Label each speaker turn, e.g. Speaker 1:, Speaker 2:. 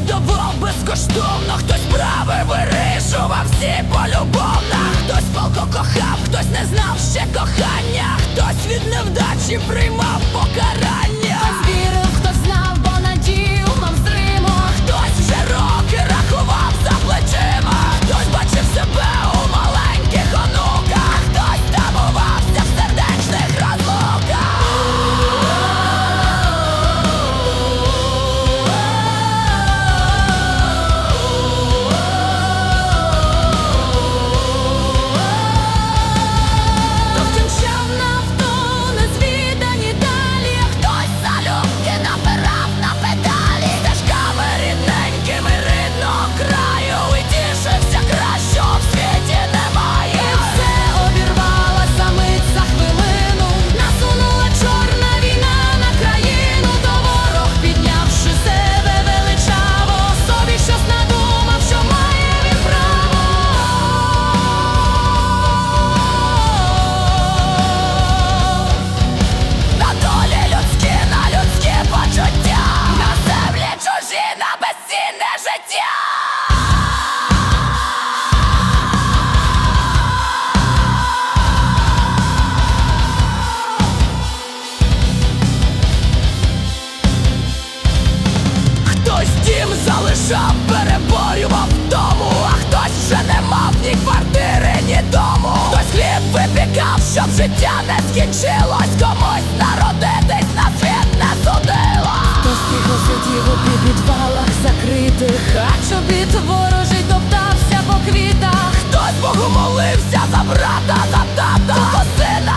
Speaker 1: віддавав безкоштовно, хтось прави вирішував всі полюбовно. Хтось палко кохав, хтось не знав ще кохання, хтось від невдачі приймав покарання. життя не скінчилось, комусь народитись на світ не судила
Speaker 2: Постійно сидів у підвалах закритих, а чобіт ворожий топтався по квітах.
Speaker 1: Хтось Богу молився за брата, за тата, за сина